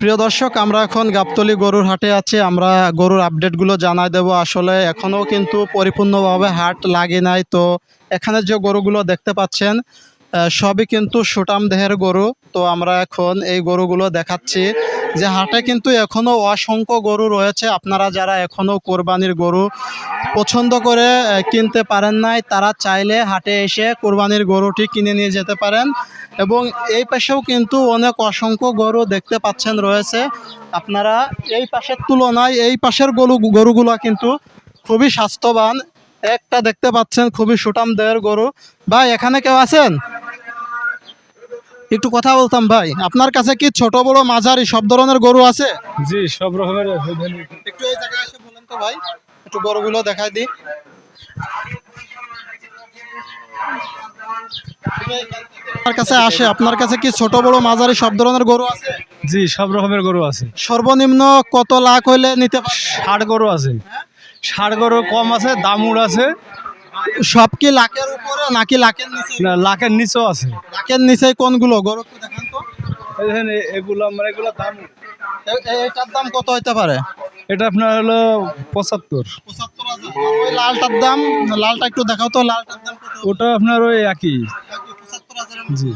প্রিয় দর্শক, আমরা এখন গাবতলি গরুর হাটে আছি। আমরা গরুর আপডেটগুলো জানাই দেব। আসলে এখনও কিন্তু পরিপূর্ণভাবে হাট লাগে নাই। তো এখানে যে গরুগুলো দেখতে পাচ্ছেন সবই কিন্তু সুটাম দেহের গরু। তো আমরা এখন এই গরুগুলো দেখাচ্ছি যে হাটে কিন্তু এখনও অসংখ্য গরু রয়েছে। আপনারা যারা এখনও কোরবানির গরু পছন্দ করে কিনতে পারেন নাই, তারা চাইলে হাটে এসে কোরবানির গরুটি কিনে নিয়ে যেতে পারেন। এবং এই পাশেও কিন্তু অনেক অসংখ্য গরু দেখতে পাচ্ছেন রয়েছে। আপনারা এই পাশের তুলনায় এই পাশের গরু, গরুগুলো কিন্তু খুবই স্বাস্থ্যবান। একটা দেখতে পাচ্ছেন খুবই সুটাম দেহের গরু। ভাই, এখানে কেউ আছেন? একটু কথা বলতাম ভাই। আপনার কাছে কি ছোট বড় মাঝারি সব ধরনের গরু আছে? জি সব রকমের একটু এই জায়গায় এসে বলেন তো ভাই একটু গরুগুলো দেখাই দিই। আপনার কাছে আসে আপনার কাছে কি ছোট বড় মাঝারি সব ধরনের গরু আছে? জি সব রকমের গরু আছে। সর্বনিম্ন কত লাখ হইলে নিতে ষাট গরু আছে। ষাট গরু কম আছে দামুর আছে। সব কি লাখের উপরে নাকি লাখের নিচে? না লাখের নিচেও আছে। লাখের নিচে কোনগুলো? গরু একটু দেখান তো। দেখেন এগুলো মানে এগুলো দাম। এটার দাম কত হইতে পারে? এটা আপনার হলো পঁচাত্তর। পঁচাত্তর হাজার। ওই লালটার দাম লালটা একটু দেখাও তো লালটার দাম ওটা আপনার ওই একই। জি।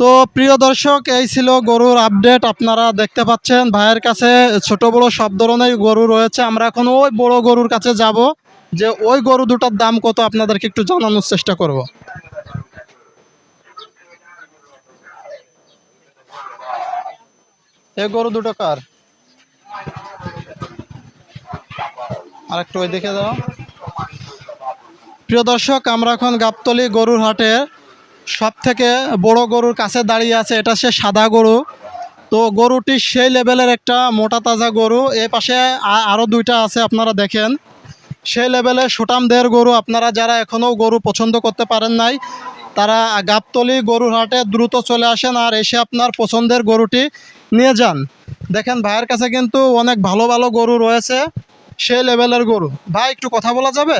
তো প্রিয় দর্শক এই ছিল গরুর আপডেট। আপনারা দেখতে পাচ্ছেন ভাইয়ের কাছে ছোট বড় সব ধরনের গরু রয়েছে। আমরা এখন ওই বড় গরুর কাছে যাব। যে ওই গরু দুটার দাম কত আপনাদেরকে একটু জানানোর চেষ্টা করব। এই গরু দুটো কার? আর একটু ওই দিকে দাও। প্রিয় দর্শক, আমরা এখন গাবতলি গরুর হাটে সব থেকে বড় গরুর কাছে দাঁড়িয়ে আছে, এটা সে সাদা গরু। তো গরুটি সেই লেভেলের একটা মোটা তাজা গরু। এ পাশে আ- আরও দুইটা আছে, আপনারা দেখেন। সেই লেভেলে সুটাম দেহের গরু আপনারা যারা এখনও গরু পছন্দ করতে পারেন নাই, তারা গাবতলি গরুর হাটে দ্রুত চলে আসেন আর এসে আপনার পছন্দের গরুটি নিয়ে যান। দেখেন ভাইয়ের কাছে কিন্তু অনেক ভালো ভালো গরু রয়েছে, সেই লেভেলের গরু। ভাই, একটু কথা বলা যাবে?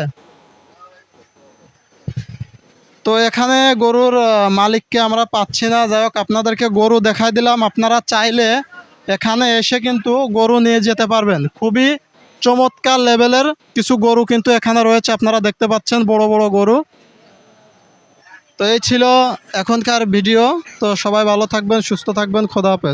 তো এখানে গরুর মালিককে আমরা পাচ্ছি না, যাই হোক আপনাদেরকে গরু দেখাই দিলাম। আপনারা চাইলে এখানে এসে কিন্তু গরু নিয়ে যেতে পারবেন। খুবই চমৎকার লেভেলের কিছু গরু কিন্তু এখানে রয়েছে, আপনারা দেখতে পাচ্ছেন বড় বড় গরু। তো এই ছিল এখনকার ভিডিও। তো সবাই ভালো থাকবেন, সুস্থ থাকবেন, খোদা হাফেজ।